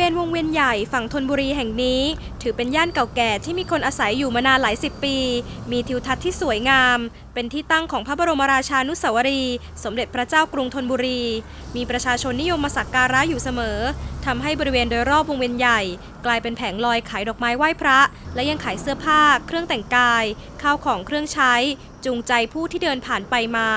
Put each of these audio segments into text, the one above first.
เวณวงเวียนใหญ่ฝั่งธนบุรีแห่งนี้ ถือเป็นย่านเก่าแก่ที่มีคนอาศัยอยู่มานานหลายสิบปี มีทิวทัศน์ที่สวยงาม เป็นที่ตั้งของพระบรมราชานุสาวรีย์สมเด็จพระเจ้ากรุงธนบุรี มีประชาชนนิยมมาสักการะอยู่เสมอทำให้บริเวณโดยรอบวงเวียนใหญ่ กลายเป็นแผงลอยขายดอกไม้ไหว้พระ และยังขายเสื้อผ้า เครื่องแต่งกาย ข้าวของเครื่องใช้ จูงใจผู้ที่เดินผ่านไปมา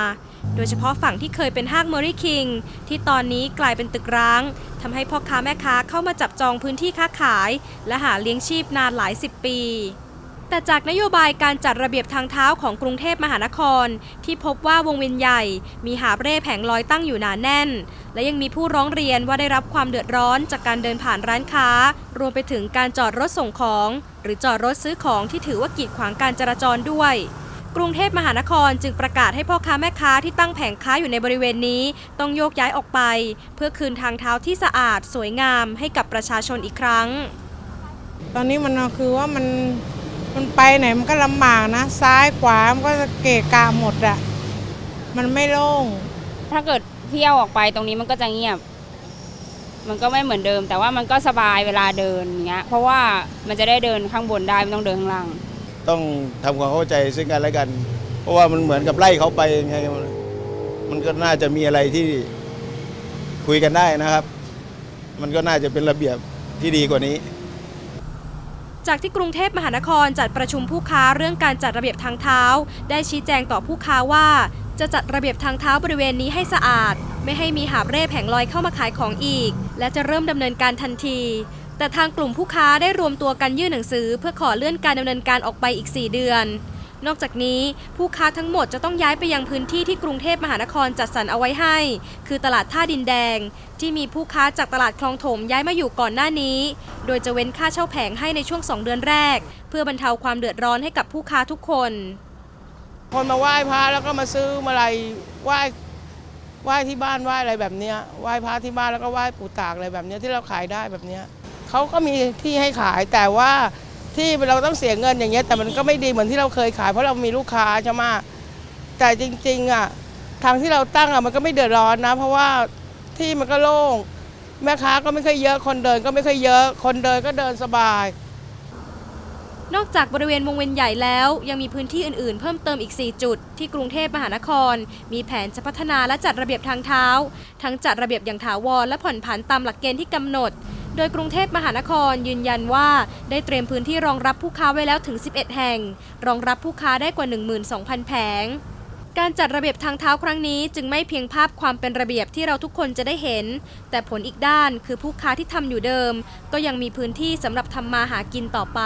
โดยเฉพาะฝั่งที่เคยเป็นห้างเมอรี่คิงที่ตอนนี้กลายเป็นตึกร้างทำให้พ่อค้าแม่ค้าเข้ามาจับจองพื้นที่ค้าขาย และหาเลี้ยงชีพนานหลายสิบปีแต่จากนโยบายการจัดระเบียบทางเท้าของกรุงเทพมหานคร ที่พบว่าวงเวียนใหญ่ มีหาบเร่แผงลอยตั้งอยู่หนาแน่น และยังมีผู้ร้องเรียนว่าได้รับความเดือดร้อนจากการเดินผ่านร้านค้า รวมไปถึงการจอดรถส่งของ หรือจอดรถซื้อของที่ถือว่ากีดขวางการจราจรด้วย กรุงเทพมหานครจึงประกาศให้พ่อค้าแม่ค้าที่ตั้งแผงค้าอยู่ในบริเวณนี้ ต้องโยกย้ายออกไป เพื่อคืนทางเท้าที่สะอาดสวยงามให้กับประชาชนอีกครั้ง ตอนนี้มันคือว่ามันมันไปไหนมันก็ลำบากนะ ซ้ายขวามันก็จะเกะกะหมดอะมันไม่โล่งถ้าเกิดเที่ยวออกไปตรงนี้มันก็จะเงียบ มันก็ไม่เหมือนเดิม แต่ว่ามันก็สบายเวลาเดินอย่างเงี้ยเพราะว่ามันจะได้เดินข้างบนได้ไม่ต้องเดินข้างล่าง ต้องทำความเข้าใจซึ่งกันและกัน เพราะว่ามันเหมือนกับไล่เขาไปไงมันก็น่าจะมีอะไรที่คุยกันได้นะครับ มันก็น่าจะเป็นระเบียบที่ดีกว่านี้ จากที่กรุงเทพมหานครจัดประชุมผู้ค้าเรื่องการจัดระเบียบทางเท้า ได้ชี้แจงต่อผู้ค้าว่า จะจัดระเบียบทางเท้าบริเวณนี้ให้สะอาด ไม่ให้มีหาบเร่แผงลอยเข้ามาขายของอีก และจะเริ่มดำเนินการทันที แต่ทางกลุ่มผู้ค้าได้รวมตัวกันยื่นหนังสือ เพื่อขอเลื่อนการดำเนินการออกไปอีก 4 เดือน นอกจากนี้ผู้ค้าทั้งหมดจะต้องย้ายไปยังพื้นที่ที่กรุงเทพมหานครจัดสรรเอาไว้ให้ คือตลาดท่าดินแดง ที่มีผู้ค้าจากตลาดคลองถมย้ายมาอยู่ก่อนหน้านี้ โดยจะเว้นค่าเช่าแผงให้ในช่วง 2 เดือนแรก เพื่อบรรเทาความเดือดร้อนให้กับผู้ค้าทุกคน คนมาไหว้พระแล้วก็มาซื้อมาลัยไหว้ไหว้ที่บ้านไหว้อะไรแบบเนี้ยไหว้พระที่บ้านแล้วก็ไหว้ปู่ตากอะไรแบบเนี้ยที่เราขายได้แบบเนี้ย เขาก็มีที่ให้ขายแต่ว่าที่เราต้องเสียเงินอย่างเงี้ยแต่มันก็ไม่ดีเหมือนที่เราเคยขายเพราะเรามีลูกค้าใช่ไหมแต่จริงๆอะทางที่เราตั้งอะมันก็ไม่เดือดร้อนนะ เพราะว่าที่มันก็โล่งแม่ค้าก็ไม่ค่อยเยอะคนเดินก็ไม่ค่อยเยอะ คนเดินก็เดินสบาย นอกจากบริเวณวงเวียนใหญ่แล้ว ยังมีพื้นที่อื่นๆ เพิ่มเติมอีก 4 จุด ที่กรุงเทพมหานคร มีแผนจะพัฒนาและจัดระเบียบทางเท้า ทั้งจัดระเบียบอย่างถาวรและผ่อนผันตามหลักเกณฑ์ที่กำหนด โดยกรุงเทพมหานครยืนยันว่า ได้เตรียมพื้นที่รองรับผู้ค้าไว้แล้วถึง 11 แห่ง รองรับผู้ค้าได้กว่า 12,000 แผงการจัดระเบียบทางเท้าครั้งนี้จึงไม่เพียงภาพความเป็นระเบียบที่เราทุกคนจะได้เห็น แต่ผลอีกด้านคือผู้ค้าที่ทำอยู่เดิม ก็ยังมีพื้นที่สำหรับทำมาหากินต่อไป